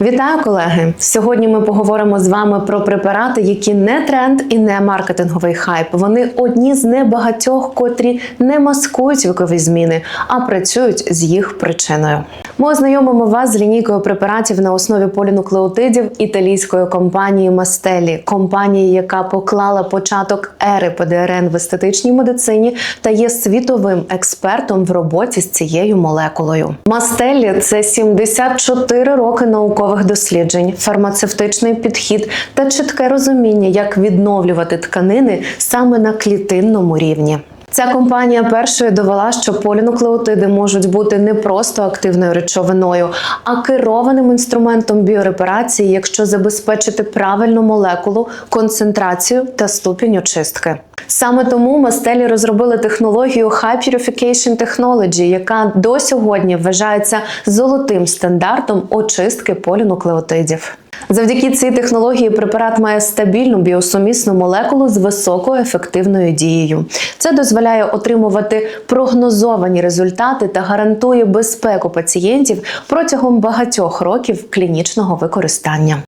Вітаю, колеги! Сьогодні ми поговоримо з вами про препарати, які не тренд і не маркетинговий хайп. Вони одні з небагатьох, котрі не маскують вікові зміни, а працюють з їх причиною. Ми ознайомимо вас з лінійкою препаратів на основі полінуклеотидів італійської компанії Мастелі, компанії, яка поклала початок ери ПДРН в естетичній медицині та є світовим експертом в роботі з цією молекулою. Мастелі це 74 роки наукових досліджень, фармацевтичний підхід та чітке розуміння, як відновлювати тканини саме на клітинному рівні. Ця компанія першою довела, що полінуклеотиди можуть бути не просто активною речовиною, а керованим інструментом біорепарації, якщо забезпечити правильну молекулу, концентрацію та ступінь очистки. Саме тому мастелі розробили технологію High Purification Technology, яка до сьогодні вважається золотим стандартом очистки полінуклеотидів. Завдяки цій технології препарат має стабільну біосумісну молекулу з високою ефективною дією. Це дозволяє отримувати прогнозовані результати та гарантує безпеку пацієнтів протягом багатьох років клінічного використання.